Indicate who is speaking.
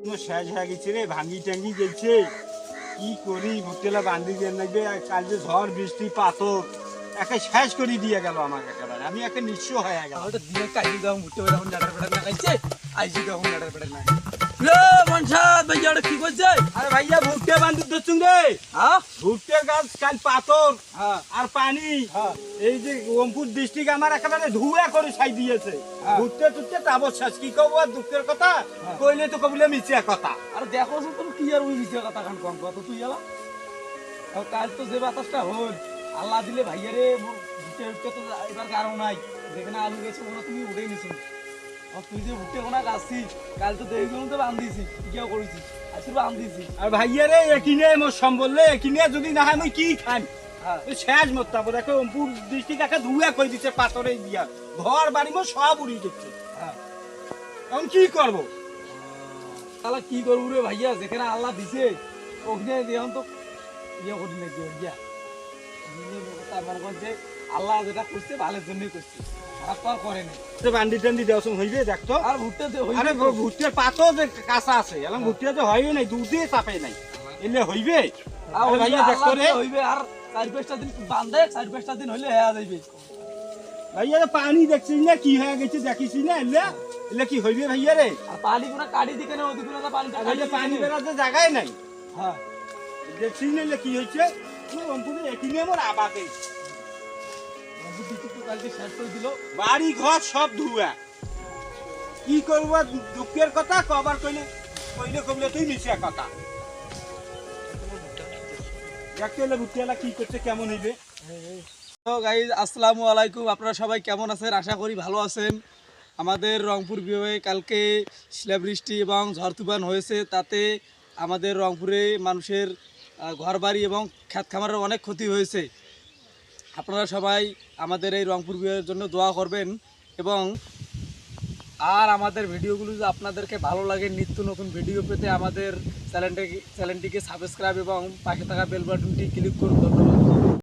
Speaker 1: কোনো শেষ হয়ে গেছে রে, ভাঙ্গি টাঙ্গি গেছে। কি করি ভুটেলা বান্ধি দিয়ে লাগবে কাল যে ঝড়, বৃষ্টি, পাথর, একে শেষ করে দিয়ে গেল আমাকে একেবারে। আমি একটা নিঃস্ব হয়ে গেল
Speaker 2: দিয়ে কাজি দাও মুটে আইজি তখন ডাটার পেটার না রে মনসাদ ভাই কি করছে
Speaker 1: আরে ভাইয়া ভুট্টে বান্ধি দিচ্ছুন রে
Speaker 2: হ্যাঁ?
Speaker 1: ভুট্টে গাছ কাল পাথর
Speaker 2: হ্যাঁ।
Speaker 1: আর পানি।
Speaker 2: হ্যাঁ।
Speaker 1: এই যে ওমপুর ডিস্ট্রিক্ট আমার একেবারে ধুয়া করে ছাই দিয়েছে।
Speaker 2: হ্যাঁ।
Speaker 1: ঘুরতে টুরতে তাবর শেষ কি কব আর দুঃখের কথা। কইলে তো কবলে মিছে কথা।
Speaker 2: আর দেখো তুমি কি আর ওই বিষয়ে কথা খান কম কত তুই এলা কাল তো যে বাতাসটা হল আল্লাহ দিলে ভাইয়া রে উঠে উঠতে তো এবার কারণ নাই। যেখানে আলু গেছে ওরা তুমি উঠেই নিছো। তুই যে উঠে কোনা গাছি কাল তো দেখি তো বান্ধিছি। কেউ করেছি আজকে বান্ধিছি।
Speaker 1: আর ভাইয়া রে একিনে মোর সম্বলে একিনে যদি না হয় আমি কি খাই
Speaker 2: হ্যাঁ।
Speaker 1: শেষ দেখো ধুয়া কই দিছে পাথরে দিয়া। ঘর বাড়ি মোর সব উড়িয়ে দিচ্ছে।
Speaker 2: হ্যাঁ।
Speaker 1: এখন কি করব?
Speaker 2: তাহলে কি করব রে ভাইয়া? যেখানে আল্লাহ দিছে ওখানে এখন তো ইয়ে করি না কি তার মানে কোন যে আল্লাহ যেটা করছে ভালোর জন্যই করছে। খারাপ তো আর করে না
Speaker 1: তো বান্ডি টান্ডি দেওয়া হইবে দেখতো
Speaker 2: আর ভুট্টে যে হইবে
Speaker 1: আরে
Speaker 2: তো।
Speaker 1: ভুট্টের পাতো যে কাঁচা আছে এলাম ভুট্টে যে হয় নাই দুধে চাপে নাই। এলে হইবে?
Speaker 2: আর
Speaker 1: ভাইয়া দেখতো
Speaker 2: আল্লাহ
Speaker 1: রে।
Speaker 2: হইবে আর চার পাঁচটা দিন বান্ধে চার পাঁচটা দিন হইলে হেয়া যাইবে।
Speaker 1: ভাইয়া পানি দেখছিস না কি হয়ে গেছে দেখিস না এলে? এলে কি হইবে ভাইয়া রে?
Speaker 2: আর পানি কোনা কাটি দিকে না ওদিকে না পানি
Speaker 1: ভাইয়া পানি জায়গায় নাই।
Speaker 2: হ্যাঁ।
Speaker 1: দেখছিস না এলে কি হয়েছে? মোর আবাদে। বাড়ি ঘর সব ধুয়া। কি করব? দুঃখের কথা কবার কইলে কইলে কইলে তুই মিশিয়া কথা।
Speaker 2: আসসালামু আলাইকুম। আপনারা সবাই কেমন আছেন? আশা করি ভালো আছেন। আমাদের রংপুর বিভাগে কালকে শিলাবৃষ্টি এবং ঝড় তুফান হয়েছে। তাতে আমাদের রংপুরে মানুষের আহ, ঘরবাড়ি এবং খ্যাত খামারের অনেক ক্ষতি হয়েছে। আপনারা সবাই আমাদের এই রংপুর বিভাগের জন্য দোয়া করবেন এবং আর আমাদের ভিডিওগুলো যদি আপনাদেরকে ভালো লাগে, নিত্য নতুন ভিডিও পেতে আমাদের চ্যানেলটি চ্যানেলটিকে সাবস্ক্রাইব এবং পাশে থাকা বেল বাটনটি ক্লিক করুন। ধন্যবাদ।